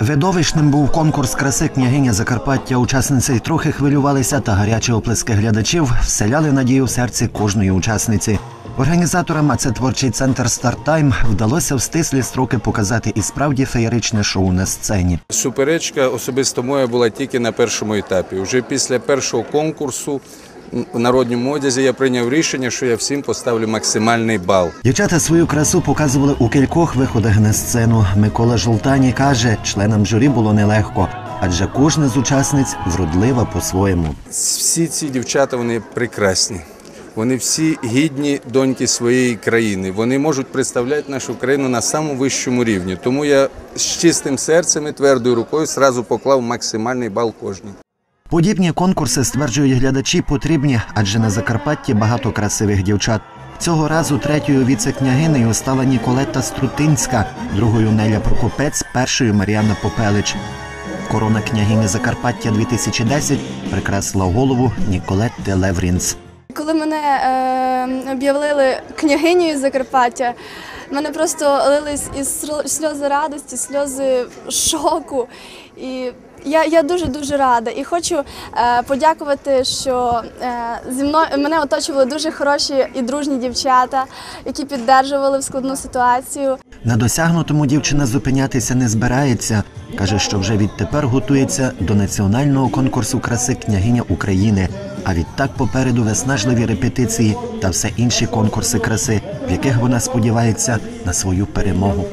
Видовищним був конкурс краси княгиня Закарпаття. Учасниці трохи хвилювалися, та гарячі оплески глядачів вселяли надію в серці кожної учасниці. Організаторам, а це творчий центр Стартайм, вдалося в стислі строки показати і справді феєричне шоу на сцені. Суперечка особисто моя була тільки на першому етапі. Уже після першого конкурсу в народному одязі я прийняв рішення, що я всім поставлю максимальний бал. Дівчата свою красу показували у кількох виходах на сцену. Микола Жолтані каже, членам журі було нелегко, адже кожна з учасниць вродлива по-своєму. Всі ці дівчата вони прекрасні. Вони всі гідні доньки своєї країни. Вони можуть представляти нашу країну на самому вищому рівні. Тому я з чистим серцем і твердою рукою зразу поклав максимальний бал кожній. Подібні конкурси стверджують глядачі потрібні, адже на Закарпатті багато красивих дівчат. Цього разу третьою віце-княгинею стала Ніколетта Струтинська, другою Неля Прокопець, першою Мар'яна Попелич. Корона княгині Закарпаття 2010 прикрасила голову Ніколетти Леврінц. Коли мене е, об'явили княгинею Закарпаття, мене просто лились і сл- сльози радості, сльози шоку. І я, я дуже дуже рада. І хочу е, подякувати, що е, зі мною мене оточували дуже хороші і дружні дівчата, які піддержували в складну ситуацію. На досягнутому дівчина зупинятися не збирається. Каже, що вже відтепер готується до національного конкурсу краси княгиня України. А відтак попереду виснажливі репетиції та все інші конкурси краси, в яких вона сподівається на свою перемогу.